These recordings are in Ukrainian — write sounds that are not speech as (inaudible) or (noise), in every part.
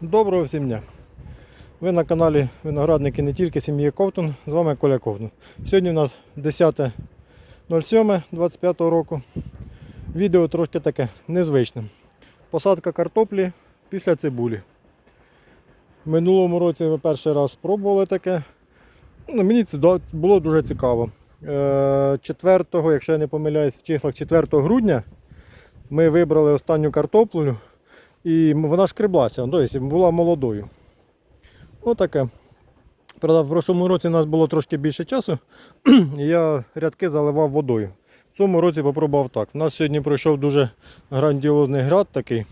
Доброго всім дня! Ви на каналі Виноградники не тільки сім'ї Ковтун. З вами Коля Ковтун. Сьогодні у нас 10.07.25 року. Відео трошки таке незвичне. Посадка картоплі після цибулі. В минулому році ми перший раз спробували таке. Ну, мені це було дуже цікаво. Е, 4, якщо я не помиляюсь, в числах 4 грудня ми вибрали останню картоплю. І вона шкреблася, ну, тобто була молодою. Отаке. Правда, в прошлому році у нас було трошки більше часу, (clears throat) і я рядки заливав водою. В цьому році попробував так. У нас сьогодні пройшов дуже грандіозний град такий.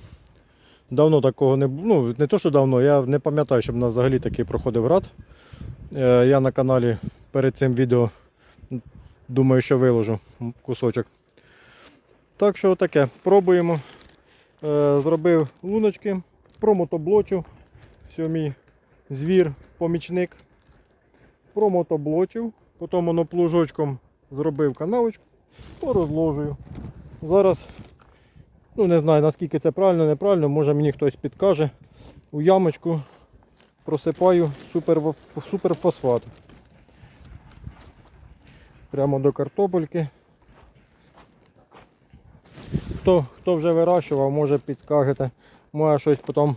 Давно такого не було. Ну, не то, що давно, я не пам'ятаю, щоб у нас взагалі такий проходив град. Е, Я на каналі перед цим відео думаю, що виложу кусочок. Так що таке, пробуємо. Е, Зробив луночки, промотоблочив. Все, мій звір, помічник. Промотоблочив, потім воно плужочком зробив канавочку, порозложую. Зараз, ну не знаю наскільки це правильно, неправильно, може мені хтось підкаже. У ямочку просипаю супер, суперфосфат. Прямо до картопельки. Хто, хто вже вирощував, може підскажете. Може щось потім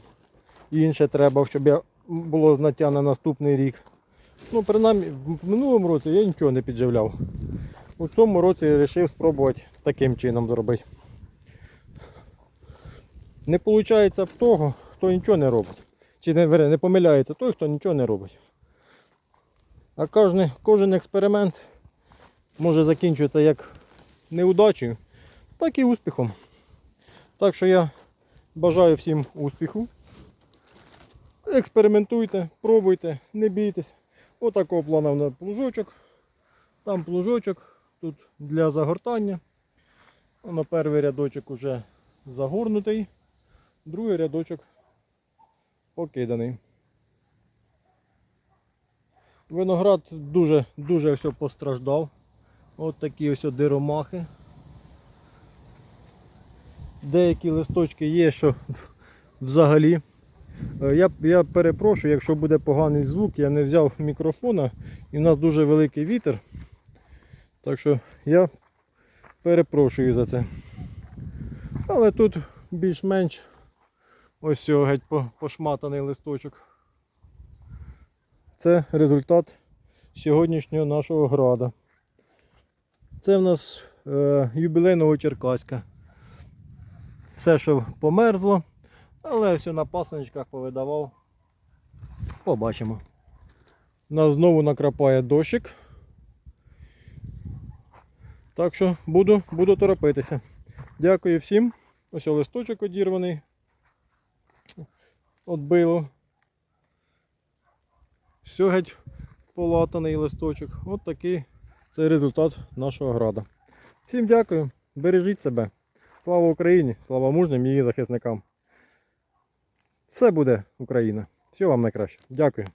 інше треба, щоб я було знаття на наступний рік. Ну, принаймні, в минулому році я нічого не підживляв. У цьому році вирішив спробувати таким чином зробити. Не виходить в того, хто нічого не робить. Чи не, не помиляється той, хто нічого не робить. А кожен, кожен експеримент може закінчуватися як неудачею, так і успіхом. Так що я бажаю всім успіху. Експериментуйте, пробуйте, не бійтесь. Отакого плану на плужочок. Там плужочок, тут для загортання. На перший рядочок вже загорнутий, другий рядочок покиданий. Виноград дуже дуже все постраждав. От такі ось диромахи. Деякі листочки є, що взагалі. Е, Я, я перепрошую, якщо буде поганий звук, я не взяв мікрофона і в нас дуже великий вітер. Так що я перепрошую за це. Але тут більш-менш ось цього геть пошматаний листочок. Це результат сьогоднішнього нашого града. Це в нас е, юбілейного Черкаська. Все, що померзло, але все на пасеничках повидавав. Побачимо. Нас знову накрапає дощик. Так що буду, буду торопитися. Дякую всім. Ось листочок одірваний. Отбило. Все геть полатаний листочок. От такий це результат нашого града. Всім дякую. Бережіть себе. Слава Україні! Слава мужнім її захисникам. Все буде Україна. Всього вам найкраще. Дякую.